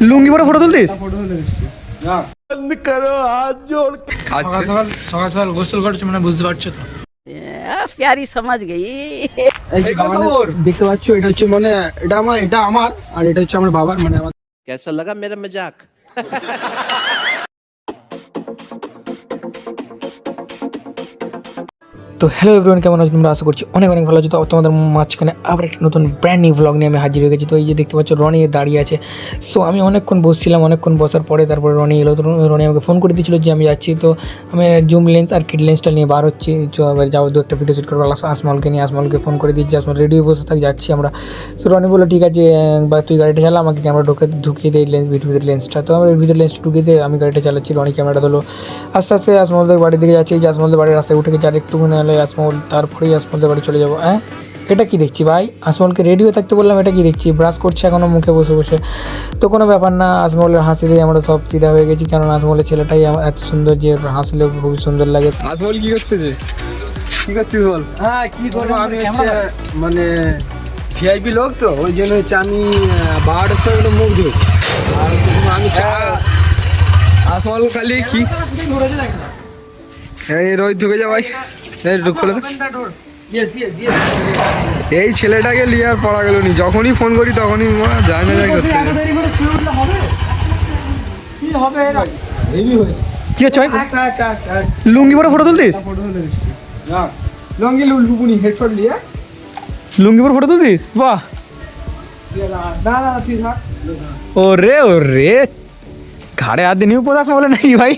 লুঙ্গি পরে photo তুলতিস? Photo আচ্ছা। গোসল করছ মানে বুঝতে পারছ তো? প্যারি সমাজ গেই দেখতে পাচ্ছ এটা হচ্ছে মানে এটা আমার এটা আমার আর এটা হচ্ছে আমার বাবার মানে আমার কেমন লাগা মেরা মজাক তো হ্যালো এভরিওয়ান কেমন আছো তোমরা? আশা করছি অনেক অনেক ভালো আছো। তো তোমাদের মাঝখানে আবার একটা নতুন ব্র্যান্ড নিউ ভ্লগ নিয়ে আমি হাজির হয়ে গেছি। তো এই যে দেখতে পাচ্ছ, রনি দাঁড়িয়ে আছে। সো আমি অনেকক্ষণ বসছিলাম, অনেকক্ষণ বসার পরে তারপরে রনি এলো। তো রনি আমাকে ফোন করে দিয়েছিল যে আমি যাচ্ছি। তো আমি জুম লেন্স আর কিড লেন্সটা নিয়ে বার হচ্ছি। এবার যাব, দু একটা ভিডিও শুট করব। আস- আসমলকে নিয়ে আসমলকে ফোন করে দিচ্ছি আসমল রেডিও বসে থাক, যাচ্ছি আমরা। সো রনি বলল, ঠিক আছে বা তুই গাড়িটা চালা, আমাকে ক্যামেরা ঢুকে ঢুকিয়ে দেয় লেন্স ভিতরে লেন্সটা তো আমার ভিতরে লেন্সটা ঢুকিয়ে দিয়ে আমি গাড়িটা চালাচ্ছি। রনি ক্যামেরাটা ধরলো। আস্তে আস্তে আসমলদের বাড়ির দিকে যাচ্ছি। যে আসমলদের বাড়ির রাস্তায় উঠে গেছে। আর একটুখানি হলে আসমল তারপরেই আসমলদের বাড়ি চলে যাব। হ্যাঁ এটা কি দেখছি ভাই? আসমলকে রেডিও থাকতে বললাম এটা কি দেখছি? ব্রাশ করছে এখনও মুখে বসে বসে। তো কোনো ব্যাপার না আসমলের হাসি দিয়ে আমরা সব ফিদা হয়ে গেছি কারণ আসমলের ছেলেটাই আমার এত সুন্দর যে হাসলে খুবই সুন্দর লাগে। আজমল কি করতেছে? কি করছিস বল? হ্যাঁ কি করব আমি হচ্ছে মানে ভিআইপি লোক তো ওই জন্য হচ্ছে আমি বারোটার সময় একটু মুখ ধুই। আর আমি চা আজমল খালি কি এই রোহিত ঢুকে যা ভাই। এই ঢুক করে এই ছেলেটাকে নিয়ে আর পড়া গেল নি। যখনই ফোন করি তখনই মা যায় না যায় করতে। কি হচ্ছে ভাই? লুঙ্গি পরে ফটো তুলতিস? লঙ্গি হেডফোন নিয়ে। লুঙ্গি পরে ফটো তুলতিস? বাহ! ও রে ও রে ঘাড়ে হাত দিয়ে নিউ পোষ আসলে নাকি ভাই?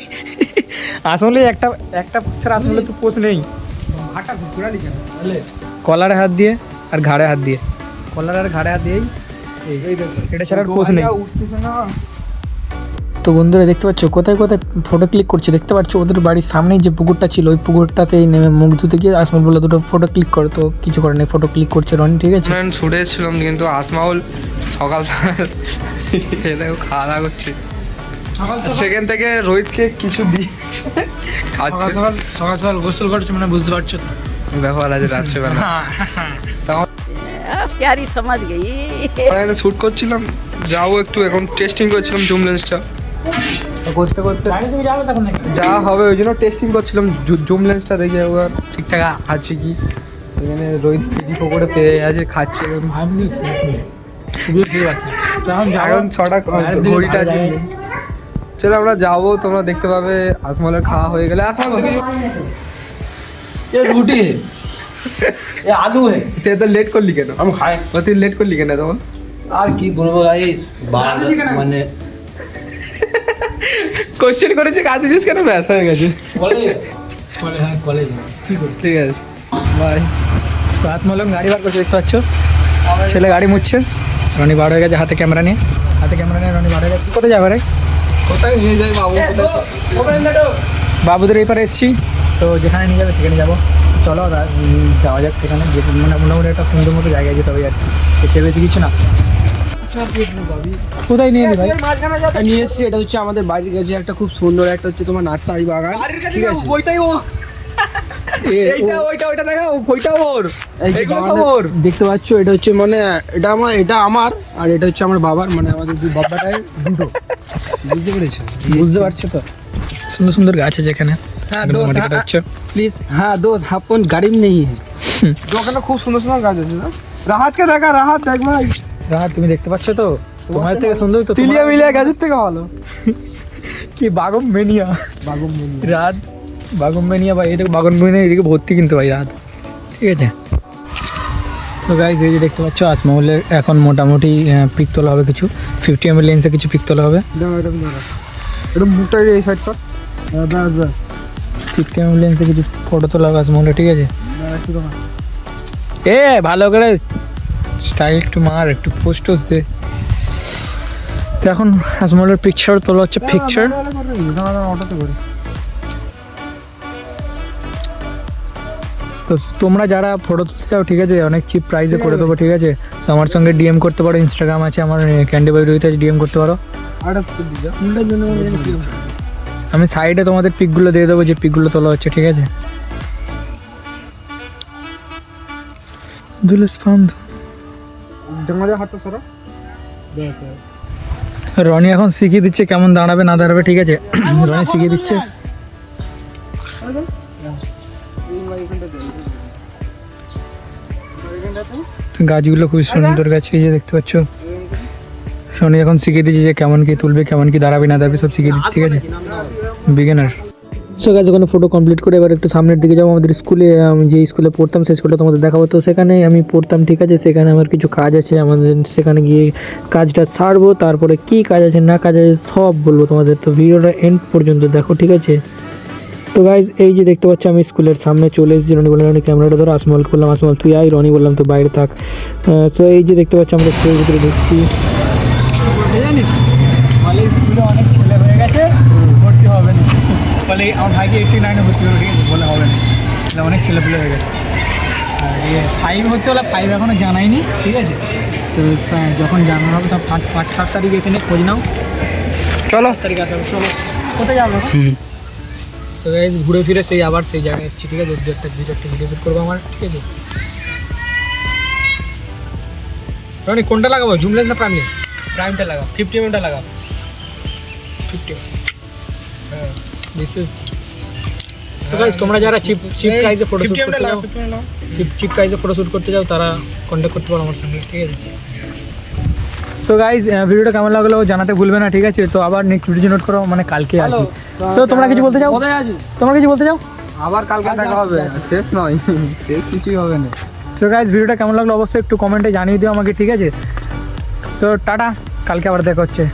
আসলে একটা একটা পোস্টার আসলে তো পোষ নেই। কলারে হাত দিয়ে আর ঘাড়ে হাত দিয়ে। কলার আর ঘাড়ে হাত দিয়েই এটা ছাড়া আর পোষ নেই। তো বন্ধুরা দেখতে পাচ্ছ কোথায় কোথায় ফটো ক্লিক করছে? দেখতে পাচ্ছ ওদের বাড়ির সামনেই যে পুকুরটা ছিল ওই পুকুরটাতেই নেমে মুখ ধুতে গিয়ে আসমল বলে দুটো ফটো ক্লিক করো। তো কিছু করে নেই ফটো ক্লিক করছে রনি ঠিক আছে? ম্যান ছুটে ছিলাম কিন্তু আসমাউল সকাল সকাল এ দেখো খাওয়া দাওয়া করছে। সেখান থেকে রোহিতকে কিছু দিই সকাল সকাল সকাল সকাল গোসল করছে মানে বুঝতে পারছ তো। ব্যবহার আছে রাত্রেবেলা? হ্যাঁ। প্যারি সমাজ গেই। একটা শুট করছিলাম যাও একটু এখন টেস্টিং করছিলাম জুম লেন্সটা। করতে করতে যা হবে ওই জন্য টেস্টিং করছিলাম জুম লেন্সটা দেখে এবার ঠিকঠাক আছে কি? এখানে রোহিত পিটি পকোড়ে পেয়ে আছে খাচ্ছে ভাবনি শুধু ঠিক আছে। এখন ছটা ঘড়িটা আছে। চলো আমরা যাবো তোমরা দেখতে পাবে আসমলের খাওয়া হয়ে গেলে আসমাল তুই কিছু ये रोटी है ये आलू है তুই তো লেট করলি কেন हम खाए ও তুই লেট করলি কেন তখন আর কি বলবো গাইস মানে কোশ্চেন করেছে কাঁদিছিস কেন ব্যাস হয়ে গেছে কলেজ কলেজ হ্যাঁ কলেজ ঠিক আছে ঠিক আছে বাই শ্বাস মলম গাড়ি বার করছে দেখতে পাচ্ছ ছেলে গাড়ি মুছছে রনি বার হয়ে গেছে হাতে ক্যামেরা নিয়ে হাতে ক্যামেরা নিয়ে রনি বার হয়ে গেছে কোথায় যাবে রে কোথায় নিয়ে যাই বাবু? বাবুদের এপারে এসেছি। তো যেখানে নিয়ে যাবে সেখানে যাব। চলো যাওয়া যাক সেখানে। মানে মোটামুটি একটা সুন্দর মতো জায়গায় যেতে হবে আর কি এর বেশি কিছু না। কোথায় নিয়ে ভাই? নিয়ে এসেছি এটা হচ্ছে আমাদের বাড়ির কাছে একটা খুব সুন্দর একটা হচ্ছে তোমার নার্সারি বাগান। ঠিক আছে। ওইটাই ও দেখতে পাচ্ছ মানে, মানে তো? হ্যাঁ, হ্যাঁ, হ্যাঁ, খুব সুন্দর সুন্দর গাছ আছে রাহাতকে দেখা রাহাত ভাই। রাহাত তুমি দেখতে পাচ্ছ তো? তোমার থেকে সুন্দর তো তিলিয়া মিলিয়া গাছের থেকে ভালো। কি বাগম মেনিয়া। বাগম মেনিয়া। রাত বাগম মেনিয়া ভাই এদিকে বাগম মেনিয়া এদিকে ভর্তি কিন্তু ভাই রাত। ঠিক আছে? তো গাইজ এই যে দেখতে পাচ্ছ আসমহলের এখন মোটামুটি পিক তোলা হবে কিছু। ফিফটি এম লেন্সে কিছু পিক তোলা হবে। এই সাইড ফিফটি এম লেন্সে কিছু ফটো তোলা হবে আসমহলে ঠিক আছে? এ ভালো করে স্টাইল একটু মার একটু পোস্ট টোস্ট দে। তো এখন আসমহলের পিকচার তোলা হচ্ছে পিকচার অটোতে করে। তো তোমরা যারা ফটো তুলতে চাও ঠিক আছে অনেক চিপ প্রাইসে করে দেবো ঠিক আছে। তো আমার সঙ্গে ডিএম করতে পারো ইনস্টাগ্রাম আছে আমার ক্যান্ডি বাই রোহিত আছে ডিএম করতে পারো। আমি সাইডে তোমাদের পিকগুলো দিয়ে দেবো যে পিকগুলো তোলা হচ্ছে ঠিক আছে। রনি এখন শিখিয়ে দিচ্ছে কেমন দাঁড়াবে না দাঁড়াবে ঠিক আছে। রনি শিখিয়ে দিচ্ছে। গাছগুলো খুব সুন্দর গাছ এই যে দেখতে পাচ্ছ। রনি এখন শিখিয়ে দিচ্ছে যে কেমন কি তুলবে কেমন কি দাঁড়াবে না দাঁড়াবে সব শিখিয়ে দিচ্ছে ঠিক আছে? বিগিনার সো গাছ ওখানে ফটো কমপ্লিট করে এবার একটু সামনের দিকে যাব। আমাদের স্কুলে আমি যে স্কুলে পড়তাম সেই স্কুলটা তোমাদের দেখাবো। তো সেখানে আমি পড়তাম ঠিক আছে? সেখানে আমার কিছু কাজ আছে। আমাদের সেখানে গিয়ে কাজটা সারবো। তারপরে কি কাজ আছে না কাজ আছে সব বলব তোমাদের। তো ভিডিওটা এন্ড পর্যন্ত দেখো ঠিক আছে? তো গাইজ এই যে দেখতে পাচ্ছি আমি স্কুলের সামনে চলে এসেছি। রনি বললাম রনি ক্যামেরাটা ধরো আসমলকে বললাম আসমল তুই আই রনি বললাম তো বাইরে থাক। সো এই যে দেখতে পাচ্ছ আমরা স্কুলের ভিতরে ঢুকছি। ফলে স্কুলে অনেক ছেলে হয়ে গেছে ভর্তি হবে না। ফলে আমার ভাইকে এইটটি নাইনে ভর্তি হবে বলে হবে না। অনেক ছেলে পেলে হয়ে গেছে। আর ফাইভ হতে হলে ফাইভ এখনও জানাইনি ঠিক আছে? তো যখন জানানো হবে তখন পাঁচ পাঁচ সাত তারিখ এসে নিয়ে খোঁজ নাও। চলো। তারিখ আসা চলো। কোথায় যাব? এখন? তো গাইজ ঘুরে ফিরে সেই আবার সেই জায়গায় এসেছি ঠিক আছে? দু একটা দু চারটে ভিডিও শ্যুট করব আমার ঠিক আছে? রনি কোনটা লাগাবো? জুমলেন্স না প্রাইমলেন্স প্রাইমটা লাগাও ফিফটি এমটা লাগাও ফিফটি দিস ইজ তো গাইজ তোমরা যারা চিপ চিপ প্রাইসে ফটো শ্যুট করতে যাও চিপ চিপ প্রাইসে ফটো শ্যুট করতে যাও তারা কন্ট্যাক্ট করতে পারো আমার সঙ্গে ঠিক আছে? সো গাইজ ভিডিওটা কেমন লাগল জানাতে ভুলবে না ঠিক আছে? তো আবার নেক্সট ভিডিও নোট করো মানে কালকে আর কি। সো তোমরা কিছু বলতে চাও? কোথায় আছিস? তোমরা কিছু বলতে চাও? আবার কালকে দেখা হবে। শেষ নয়। শেষ কিছুই হবে না। সো গাইজ ভিডিওটা কেমন লাগল অবশ্যই একটু কমেন্টে জানিয়ে দিও আমাকে ঠিক আছে? তো টাটা। কালকে আবার দেখা হচ্ছে।